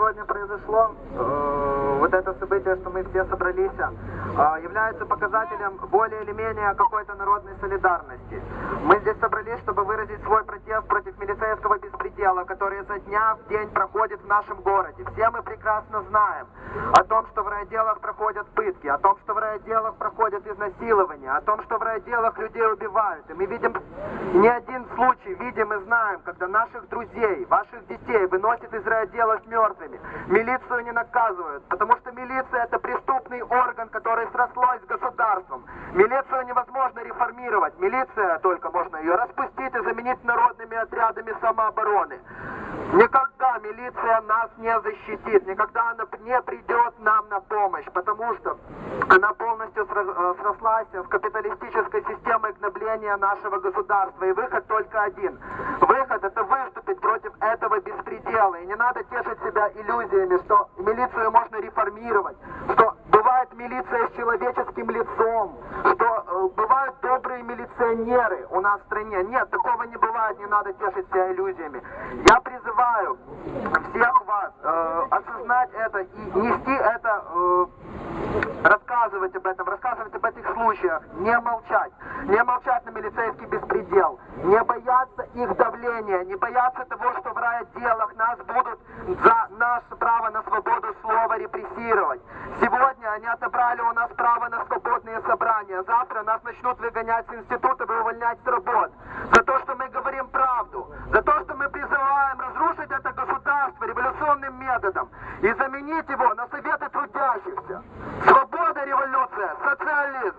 сегодня произошло, э, вот это событие, что мы все собрались, э, является показателем более или менее какой-то народной солидарности. Мы здесь собрались, чтобы выразить свой протест против милицейского беспредела, который изо дня в день проходит в нашем городе. Все мы прекрасно знаем о том, что в райотделах проходят пытки, о том, что в райотделах проходят изнасилования, о том, что в райотделах людей убивают. И мы видим не один случай, видим и знаем, когда наших друзей, ваших детей выносят из райотделов мертвыми. Милицию не наказывают, потому что милиция это преступный орган, который срослось с государством. Милицию невозможно реформировать. Милиция только можно ее распустить и заменить народными отрядами самообороны. Никогда милиция нас не защитит, никогда она не придет нам на помощь, потому что она полностью э, срослась с капиталистической системой гнобления нашего государства. И выход только один. Выход это выступить против этого беспредела. И не надо тешить себя иллюзиями, что милицию можно реформировать, что бывает милиция с человеческим лицом, что э, бывают добрые милиционеры у нас в стране. Нет, такого не бывает, не надо себя иллюзиями. Я призываю всех вас э, осознать это и нести это, э, рассказывать об этом, рассказывать об этих случаях, не молчать, не молчать на милицейский беспредел, не бояться их давления, не бояться того, что в райотделах нас будут за наше право на свободу слова репрессировать. Сегодня они отобрали у нас право на свободные собрания, завтра нас начнут выгонять с институтов и увольнять с работ. За то, что мы говорим правду, за то, что мы призываем разрушить это государство революционным методом и заменить его на советы трудящихся. Свобода, революция, социализм.